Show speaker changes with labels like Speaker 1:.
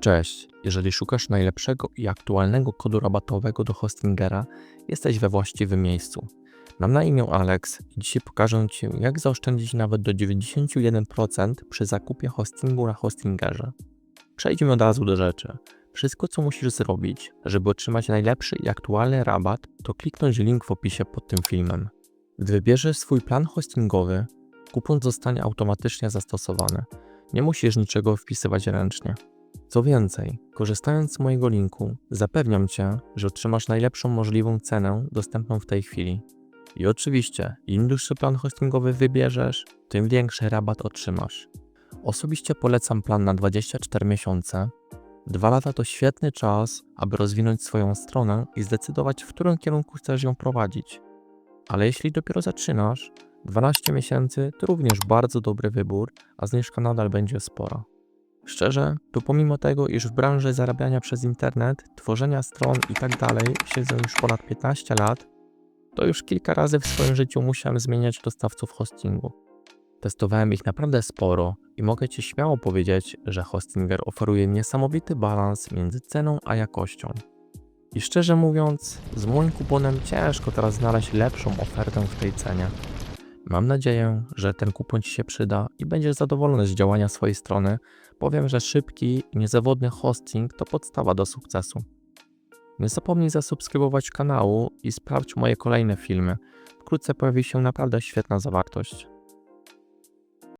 Speaker 1: Cześć, jeżeli szukasz najlepszego i aktualnego kodu rabatowego do Hostingera, jesteś we właściwym miejscu. Mam na imię Alex i dzisiaj pokażę Ci, jak zaoszczędzić nawet do 91% przy zakupie hostingu na Hostingerze. Przejdźmy od razu do rzeczy. Wszystko, co musisz zrobić, żeby otrzymać najlepszy i aktualny rabat, to kliknąć link w opisie pod tym filmem. Gdy wybierzesz swój plan hostingowy, kupon zostanie automatycznie zastosowany. Nie musisz niczego wpisywać ręcznie. Co więcej, korzystając z mojego linku, zapewniam Cię, że otrzymasz najlepszą możliwą cenę dostępną w tej chwili. I oczywiście, im dłuższy plan hostingowy wybierzesz, tym większy rabat otrzymasz. Osobiście polecam plan na 24 miesiące. Dwa lata to świetny czas, aby rozwinąć swoją stronę i zdecydować, w którym kierunku chcesz ją prowadzić. Ale jeśli dopiero zaczynasz, 12 miesięcy to również bardzo dobry wybór, a zniżka nadal będzie spora. Szczerze, to pomimo tego, iż w branży zarabiania przez internet, tworzenia stron i tak siedzę już ponad 15 lat, to już kilka razy w swoim życiu musiałem zmieniać dostawców hostingu. Testowałem ich naprawdę sporo i mogę Ci śmiało powiedzieć, że Hostinger oferuje niesamowity balans między ceną a jakością. I szczerze mówiąc, z moim kuponem ciężko teraz znaleźć lepszą ofertę w tej cenie. Mam nadzieję, że ten kupon Ci się przyda i będziesz zadowolony z działania swojej strony. Powiem, że szybki i niezawodny hosting to podstawa do sukcesu. Nie zapomnij zasubskrybować kanału i sprawdź moje kolejne filmy. Wkrótce pojawi się naprawdę świetna zawartość.